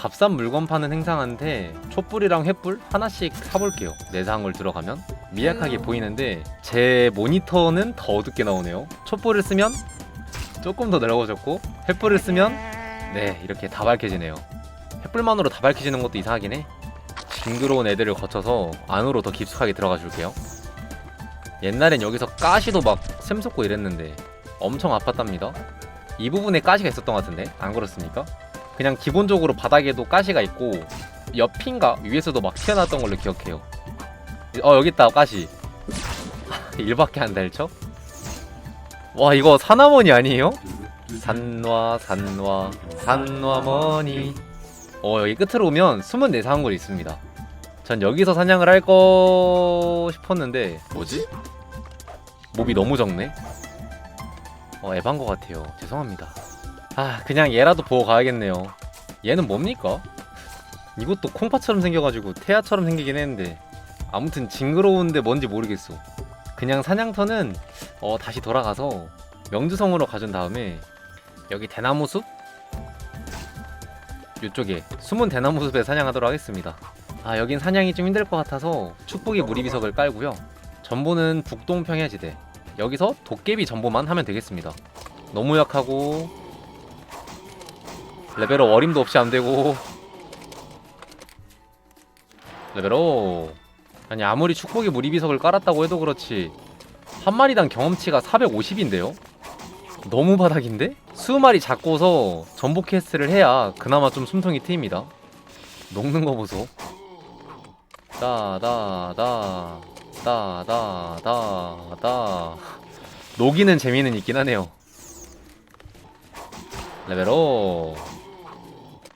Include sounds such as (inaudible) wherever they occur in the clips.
값싼 물건 파는 행상한테 촛불이랑 횃불 하나씩 사볼게요. 내상을 들어가면 미약하게 보이는데 제 모니터는 더 어둡게 나오네요. 촛불을 쓰면 조금 더 넓어졌고 횃불을 쓰면 네 이렇게 다 밝혀지네요. 횃불만으로 다 밝혀지는 것도 이상하긴 해. 징그러운 애들을 거쳐서 안으로 더 깊숙하게 들어가 줄게요. 옛날엔 여기서 가시도 막 샘솟고 이랬는데 엄청 아팠답니다. 이 부분에 가시가 있었던 것 같은데 안 그렇습니까? 그냥 기본적으로 바닥에도 가시가 있고 옆인가 위에서도 막 튀어나왔던 걸로 기억해요. 어 여기 있다 가시. (laughs) 일밖에 안 달쳐? 와 이거 사나머니 아니에요? 산와 산와 산와머니. 어 여기 끝으로 오면 숨은 내상한 있습니다. 전 여기서 사냥을 할 거 싶었는데 뭐지? 몹이 너무 적네. 어 에반 거 같아요. 죄송합니다. 아 그냥 얘라도 보고 가야겠네요. 얘는 뭡니까? 이것도 콩파처럼 생겨가지고 태아처럼 생기긴 했는데 아무튼 징그러운데 뭔지 모르겠어. 그냥 사냥터는 어 다시 돌아가서 명주성으로 가준 다음에 여기 대나무 숲 이쪽에 숨은 대나무 숲에 사냥하도록 하겠습니다. 아 여긴 사냥이 좀 힘들 것 같아서 축복의 무리비석을 깔고요. 전보는 북동 평야지대. 여기서 도깨비 전보만 하면 되겠습니다. 너무 약하고 레벨업 어림도 없이 안 되고 레벨업 아니 아무리 축복의 무리비석을 깔았다고 해도 그렇지 한 마리당 경험치가 450인데요? 너무 바닥인데? 수마리 잡고서 전복 퀘스트를 해야 그나마 좀 숨통이 트입니다. 녹는 거 보소. 따다다 따다다다 녹이는 재미는 있긴 하네요. 레벨업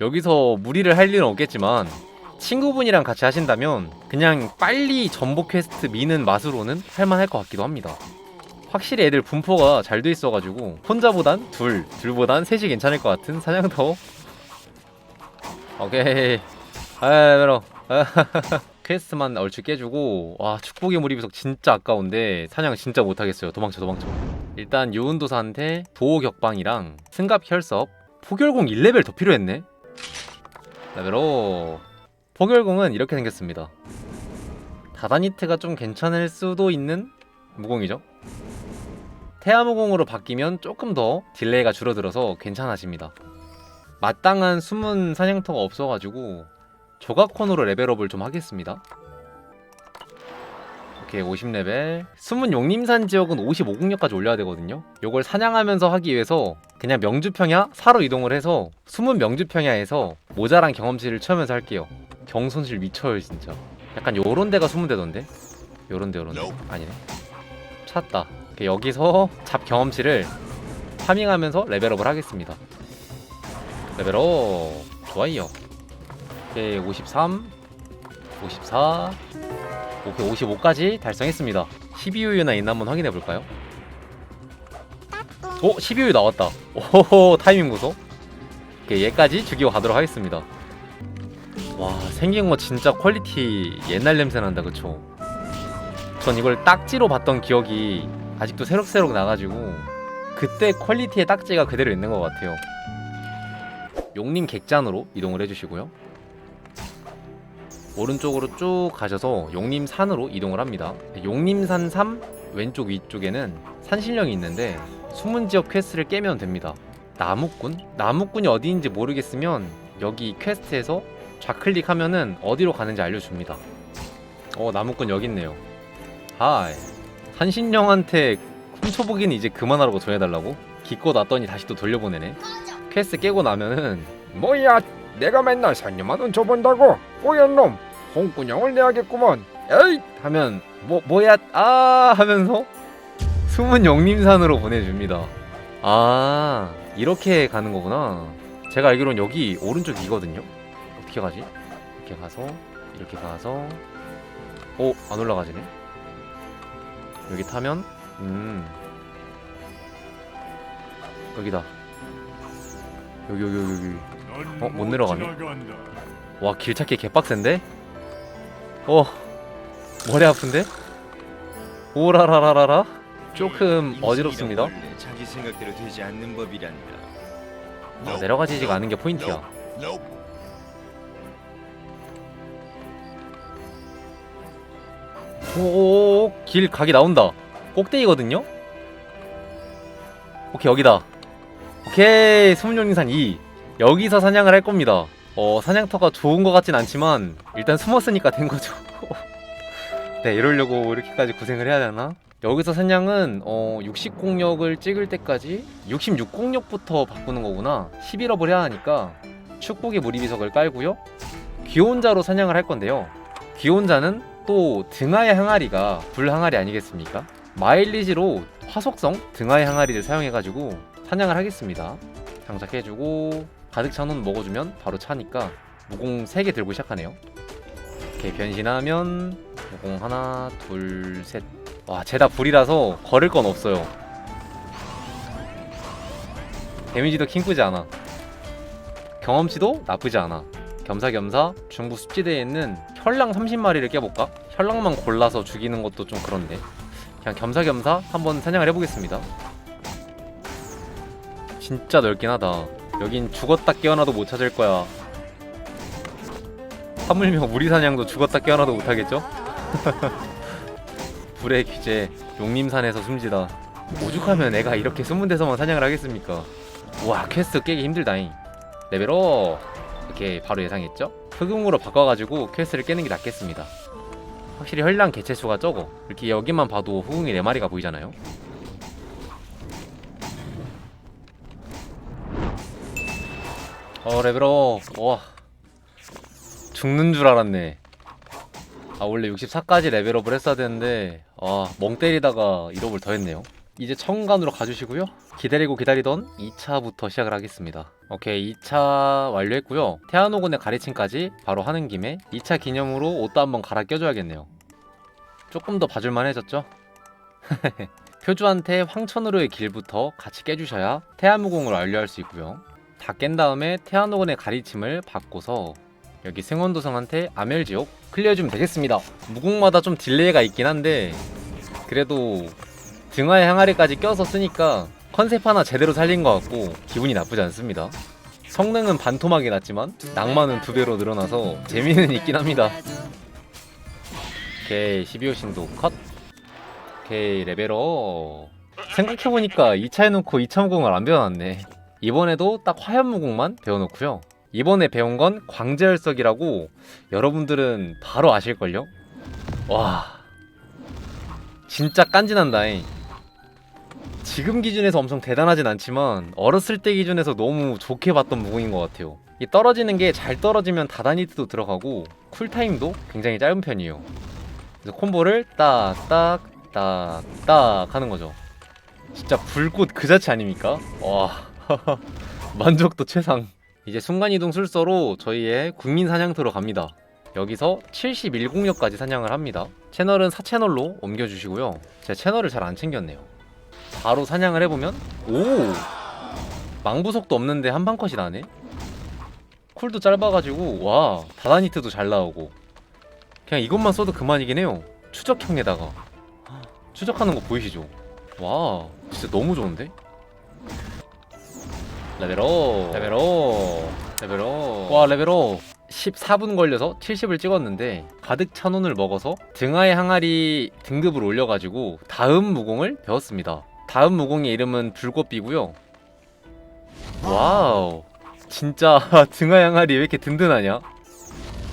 여기서 무리를 할 일은 없겠지만 친구분이랑 같이 하신다면 그냥 빨리 전복 퀘스트 미는 맛으로는 할만할 것 같기도 합니다. 확실히 애들 분포가 잘 돼 있어가지고 혼자보단 둘, 둘보단 셋이 괜찮을 것 같은 사냥터. 오케이. 아, 메로. (laughs) 퀘스트만 얼추 깨주고 와 축복의 무리비석 진짜 아까운데 사냥 진짜 못하겠어요. 도망쳐 도망쳐. 일단 유은도사한테 도호 격방이랑 승갑 혈섭 포결공 1레벨 더 필요했네. 레벨로 포결공은 이렇게 생겼습니다. 다다니트가 좀 괜찮을 수도 있는 무공이죠. 태아무공으로 바뀌면 조금 더 딜레이가 줄어들어서 괜찮아집니다. 마땅한 숨은 사냥터가 없어가지고 조각콘으로 레벨업을 좀 하겠습니다. 오케이 50레벨 숨은 용림산 지역은 55공력까지 올려야 되거든요 요걸 사냥하면서 하기 위해서 그냥 명주평야 사로 이동을 해서 숨은 명주평야에서 모자란 경험치를 채우면서 할게요. 경손실 미쳐요 진짜. 약간 요런 데가 숨은 데던데? 요런 데 요런 데. 아니네. 찾다. 여기서 잡 경험치를 파밍하면서 레벨업을 하겠습니다. 레벨업. 좋아요. 오케이 53 54 오케이 55까지 달성했습니다. 12우유나 있나 한번 확인해 볼까요? 오 12우유 나왔다. 오호 타이밍 보소 얘까지 죽이고 가도록 하겠습니다. 와 생긴 거 진짜 퀄리티 옛날 냄새 난다 그쵸? 전 이걸 딱지로 봤던 기억이 아직도 새록새록 나가지고 그때 퀄리티의 딱지가 그대로 있는 것 같아요. 용림 객잔으로 이동을 해주시고요. 오른쪽으로 쭉 가셔서 용림산으로 이동을 합니다. 용림산 3 왼쪽 위쪽에는 산신령이 있는데 숨은 지역 퀘스트를 깨면 됩니다. 나무꾼? 나무꾼이 어디인지 모르겠으면 여기 퀘스트에서 좌클릭하면은 어디로 가는지 알려줍니다. 어 나무꾼 여기 있네요. 하이 산신령한테 훔쳐보기는 이제 그만하라고 전해달라고? 기껏 놨더니 다시 또 돌려보내네. 퀘스트 깨고 나면은 뭐야 내가 맨날 산녀만 훔쳐본다고 꼬연 놈 홍군형을 내야겠구먼 에이 하면 뭐 뭐야 아 하면서 숨은 영림산으로 보내줍니다. 아 이렇게 가는 거구나. 제가 알기로는 여기 오른쪽이거든요. 어떻게 가지? 이렇게 가서 이렇게 가서 오 안 올라가지네. 여기 타면 음 여기다. 여기 여기 여기 여기. 어, 못 내려가네? 와 길 찾기 개빡센데? 어 머리 아픈데? 오라라라라라 조금 어지럽습니다. 자기 생각대로 되지 않는 법이란다. 어, 내려가지지가 않은 게 포인트야. 오, 길 각이 나온다. 꼭대기거든요? 오케이, 여기다. 오케이, 수문용인산 2. 여기서 사냥을 할 겁니다. 어, 사냥터가 좋은 것 같진 않지만, 일단 숨었으니까 된 거죠. (laughs) 네, 이러려고 이렇게까지 고생을 해야 되나? 여기서 사냥은 어 60공력을 찍을 때까지 66공력부터 바꾸는 거구나 11업을 해야 하니까 축복의 무리비석을 깔고요 귀혼자로 사냥을 할 건데요 귀혼자는 또 등하의 항아리가 불 항아리 아니겠습니까? 마일리지로 화속성 등하의 항아리를 사용해가지고 사냥을 하겠습니다. 장착해주고 가득 찬온 먹어주면 바로 차니까 무공 3개 들고 시작하네요. 이렇게 변신하면 무공 하나 둘셋 와 죄다 불이라서 걸을 건 없어요. 데미지도 킹꾸지 않아. 경험치도 나쁘지 않아. 겸사겸사 중부 습지대에 있는 혈랑 30마리를 깨볼까? 혈랑만 골라서 죽이는 것도 좀 그런데 그냥 겸사겸사 한번 사냥을 해보겠습니다 진짜 넓긴 하다 여긴 죽었다 깨어나도 못 찾을 거야 하물며 무리사냥도 죽었다 깨어나도 못하겠죠? (laughs) 불의 규제 용림산에서 숨지다 오죽하면 애가 이렇게 숨은 데서만 사냥을 하겠습니까 와 퀘스트 깨기 힘들다잉 레벨업 이렇게 바로 예상했죠? 흑음으로 바꿔가지고 퀘스트를 깨는 게 낫겠습니다. 확실히 혈량 개체수가 적어. 이렇게 여기만 봐도 후궁이 4마리가 보이잖아요. 어 레벨업 와 죽는 줄 알았네 아 원래 64까지 레벨업을 했어야 되는데 아 멍 때리다가 1업을 더 했네요 이제 청간으로 가주시고요 기다리고 기다리던 2차부터 시작을 하겠습니다. 오케이 2차 완료했고요. 태아노군의 가르침까지 바로 하는 김에 2차 기념으로 옷도 한번 갈아 껴줘야겠네요. 조금 더 봐줄만 해졌죠? (laughs) 표주한테 황천으로의 길부터 같이 깨주셔야 태아무공을 완료할 수 있고요. 다 깬 다음에 태아노군의 가르침을 받고서 여기 승원도성한테 아멜지옥 클리어해주면 되겠습니다. 무공마다 좀 딜레이가 있긴 한데 그래도 등화의 항아리까지 껴서 쓰니까 컨셉 하나 제대로 살린 것 같고 기분이 나쁘지 않습니다. 성능은 반토막이 났지만 낭만은 두 배로 늘어나서 재미는 있긴 합니다. 오케이 12호 신도 컷. 오케이 레벨업. 생각해보니까 2차 해놓고 2차 무공을 안 배워놨네. 이번에도 딱 화염 무공만 배워놓고요. 이번에 배운 건 광재열석이라고 여러분들은 바로 아실걸요? 와 진짜 깐진한다잉. 지금 기준에서 엄청 대단하진 않지만 어렸을 때 기준에서 너무 좋게 봤던 무공인 것 같아요. 이 떨어지는 게 잘 떨어지면 다다니트도 들어가고 쿨타임도 굉장히 짧은 편이에요. 그래서 콤보를 딱딱딱딱 하는 거죠. 진짜 불꽃 그 자체 아닙니까? 와 (laughs) 만족도 최상. 이제 순간이동 술서로 저희의 국민 사냥터로 갑니다. 여기서 71공력까지 사냥을 합니다. 채널은 4채널로 옮겨주시고요. 제 채널을 잘 안 챙겼네요. 바로 사냥을 해보면 오! 망부석도 없는데 한방 컷이 나네? 쿨도 짧아가지고 와 다다니트도 잘 나오고 그냥 이것만 써도 그만이긴 해요 추적형에다가 추적하는 거 보이시죠? 와 진짜 너무 좋은데? 레벨업 레벨업 레벨업 와 레벨업 14분 걸려서 70을 찍었는데 가득 찬 온을 먹어서 등하의 항아리 등급을 올려가지고 다음 무공을 배웠습니다. 다음 무공의 이름은 불꽃비고요. 와우. 진짜 (laughs) 등하의 항아리 왜 이렇게 든든하냐?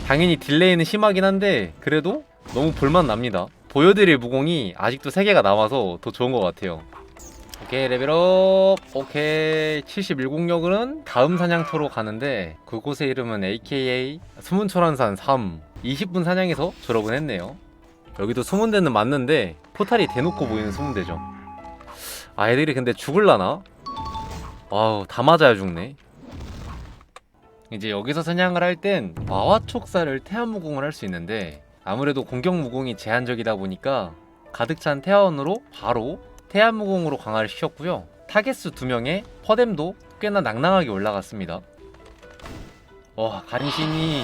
당연히 딜레이는 심하긴 한데 그래도 너무 볼만 납니다. 보여드릴 무공이 아직도 3개가 남아서 더 좋은 것 같아요 오케이 레벨업. 오케이 71공력은 다음 사냥터로 가는데 그곳의 이름은 AKA 수문초란산 3 20분 사냥에서 졸업은 했네요. 여기도 수문대는 맞는데 포탈이 대놓고 보이는 수문대죠. 아 애들이 근데 죽을라나? 와우 다 맞아야 죽네. 이제 여기서 사냥을 할 땐 마화촉사를 태아무공을 할 수 있는데 아무래도 공격 무공이 제한적이다 보니까 가득 찬 태아원으로 바로 태아무공으로 강화를 시켰고요. 타겟수 2명에 퍼뎀도 꽤나 낭낭하게 올라갔습니다. 와 간신히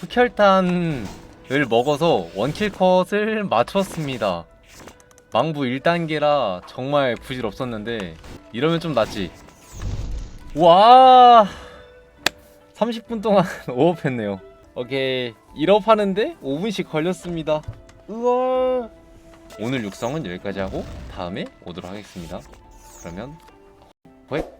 흑혈탄을 먹어서 원킬 컷을 맞췄습니다. 망부 1단계라 정말 부질없었는데 이러면 좀 낫지. 와 30분 동안 (laughs) 5업 했네요. 오케이 1업 하는데 5분씩 걸렸습니다. 으아. 오늘 육성은 여기까지 하고 다음에 오도록 하겠습니다. 그러면 호액